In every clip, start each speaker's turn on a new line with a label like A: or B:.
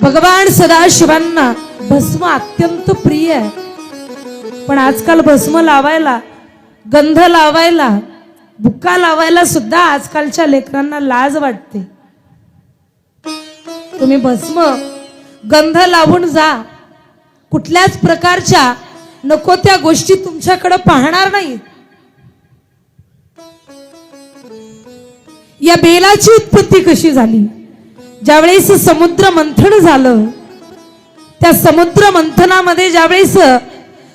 A: भगवान सदाशिवांना भस्म अत्यंत प्रिय आहे. पण आजकाल भस्म लावायला गंध लावायला बुक्का लावायला सुद्धा आजकालच्या लेकरांना लाज वाटते. तुम्ही भस्म गंध लावून जा. कुठल्याच प्रकारच्या नको त्या गोष्टी तुमच्याकडे पाहणार नाहीत या बेलाची उत्पत्ती कशी झाली? ज्यावेळेस समुद्र मंथन झालं त्या समुद्र मंथनामध्ये ज्यावेळेस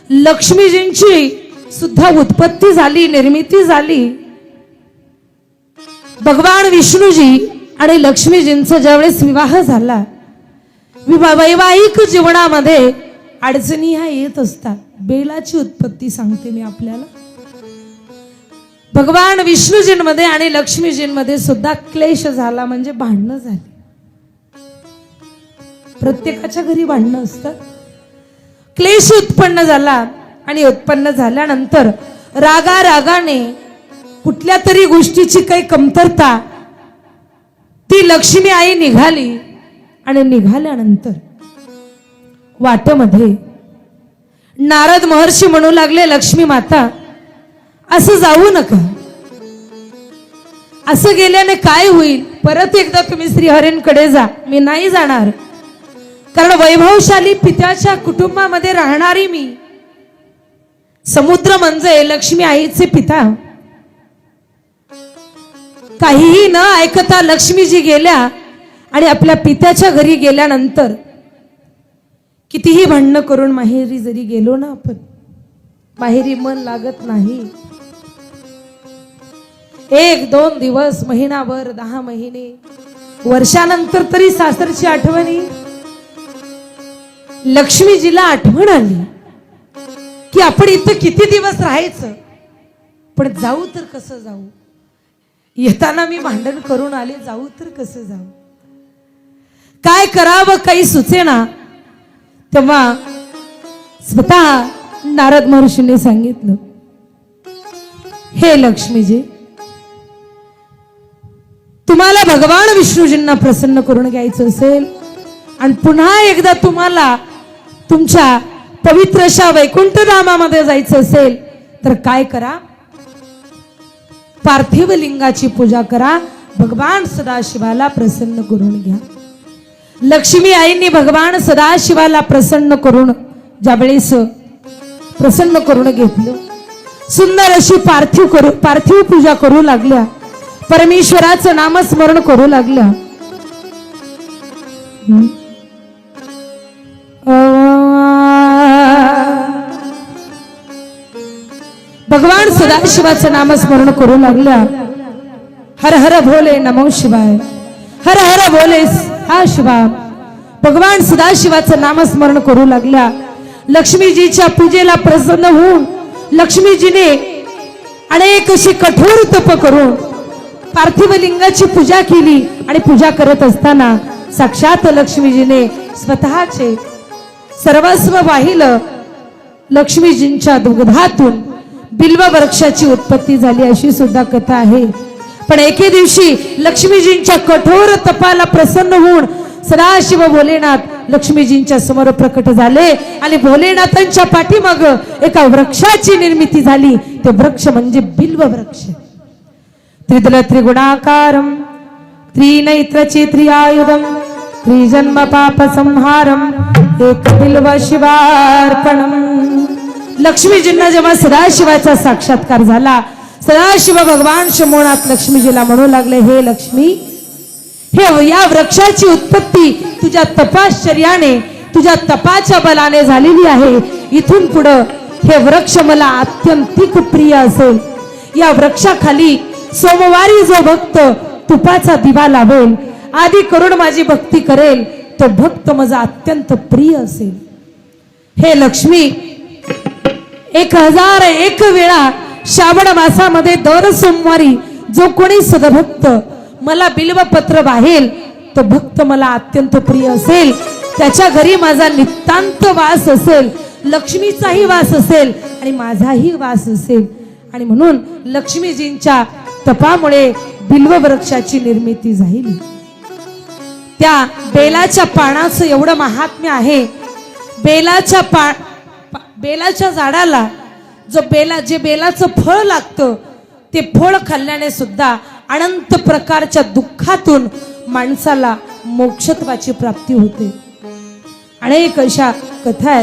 A: लक्ष्मीजींची सुद्धा उत्पत्ती झाली निर्मिती झाली भगवान विष्णूजी आणि लक्ष्मीजींचा ज्यावेळेस विवाह झाला विवाह वैवाहिक जीवनामध्ये अडचणी ह्या येत असतात. बेलाची उत्पत्ती सांगते मी आपल्याला. भगवान विष्णूजींमध्ये आणि लक्ष्मीजींमध्ये सुद्धा क्लेश झाला म्हणजे भांडणं झाली. प्रत्येकाच्या घरी भांडणं असतात. क्लेश उत्पन्न झाला आणि उत्पन्न झाल्यानंतर रागा रागाने कुठल्या तरी गोष्टीची काही कमतरता ती लक्ष्मी आई निघाली आणि निघाल्यानंतर वाटेमध्ये नारद महर्षी म्हणू लागले लक्ष्मी माता असं जाऊ नका. असं गेल्याने काय होईल? परत एकदा तुम्ही श्रीहरींकडे जा. मी नाही जाणार. कारण वैभवशाली पित्याच्या कुटुंबामध्ये राहणारी मी समुद्र म्हणजे लक्ष्मी आईचे पिता. काहीही न ऐकता लक्ष्मीजी गेल्या आणि आपल्या पित्याच्या घरी गेल्यानंतर कितीही भांडणं करून माहेरी जरी गेलो ना आपण माहेरी मन लागत नाही. एक दोन दिवस महिनाभर दहा महिने वर्षानंतर तरी सासरची आठवणी लक्ष्मीजीला आठवण आली की आपण इथं किती दिवस राहायचं? पण जाऊ तर कसं जाऊ? येताना मी भांडण करून आले जाऊ तर कसं जाऊ? काय करावं काही सुचेना? तेव्हा स्वतः नारद महर्षीने सांगितलं हे लक्ष्मीजी तुम्हाला भगवान विष्णूजींना प्रसन्न करून घ्यायचं असेल आणि पुन्हा एकदा तुम्हाला तुमच्या पवित्र अशा वैकुंठ धामामध्ये जायचं असेल तर काय करा? पार्थिव लिंगाची पूजा करा. भगवान सदाशिवाला प्रसन्न करून घ्या. लक्ष्मी आईंनी भगवान सदाशिवाला प्रसन्न करून ज्यावेळेस प्रसन्न करून घेतलं सुंदर अशी पार्थिव करू पार्थिव पूजा करू लागल्या. परमेश्वराचं नामस्मरण करू लागल्या. सदाशिवाचं नामस्मरण करू लागल्या. हर हर भोले नमो शिवाय. हर हर भोले हा शिवा. भगवान सदाशिवाचं नामस्मरण करू लागल्या. लक्ष्मीजीच्या पूजेला प्रसन्न होऊन लक्ष्मीजीने अनेक अशी कठोर तप करून पार्थिव लिंगाची पूजा केली आणि पूजा करत असताना साक्षात लक्ष्मीजीने स्वतःचे सर्वस्व वाहिलं लक्ष्मीजींच्या दुग्धातून बिल्व वृक्षाची उत्पत्ती झाली अशी सुद्धा कथा आहे. पण एके दिवशी लक्ष्मीजींच्या कठोर तपाला प्रसन्न होऊन सदाशिव भोलेनाथ लक्ष्मीजींच्या समोर प्रकट झाले आणि भोलेनाथांच्या पाठीमाग एका वृक्षाची निर्मिती झाली. ते वृक्ष म्हणजे बिल्व वृक्ष. त्रिदल त्रिगुणाकारं त्रिनैत्रचे त्रियायुधं त्रिजन्म पाप संहारम एक बिल्व शिवार्पणम. लक्ष्मीजींना जेव्हा सदाशिवाचा साक्षात्कार झाला सदाशिव भगवान शमोनाथ लक्ष्मीजीला म्हणू लागले हे लक्ष्मी हे या वृक्षाची उत्पत्ती तुझ्या तपाश्चर्याने तुझ्या तपाच्या बलाने झालेली आहे. इथून पुढं हे वृक्ष मला अत्यंतिक प्रिय असेल. या वृक्षाखाली सोमवारी जो भक्त तुपाचा दिवा लावेल आधी करून माझी भक्ती करेल तो भक्त माझा अत्यंत प्रिय असेल. हे लक्ष्मी एक हजार एक वेळा श्रावण मासामध्ये दर सोमवारी जो कोणी सदभक्त मला बिल्वपत्र वाहेल तो भक्त मला अत्यंत प्रिय असेल. त्याच्या घरी माझा नितांत वास असेल लक्ष्मीचाही वास असेल आणि माझाही वास असेल. आणि म्हणून लक्ष्मीजींच्या तपामुळे बिल्व वृक्षाची निर्मिती झाली. त्या बेलाच्या पानाचं एवढं महात्म्य आहे. बेलाच्या पा पा- बेलाच्या झाडाला जो बेला जे बेलाचं फळ लागतं ते फळ खाल्ल्याने सुद्धा अनंत प्रकारच्या दुःखातून माणसाला मोक्षत्वाची प्राप्ती होते. अनेक अशा कथा आहेत.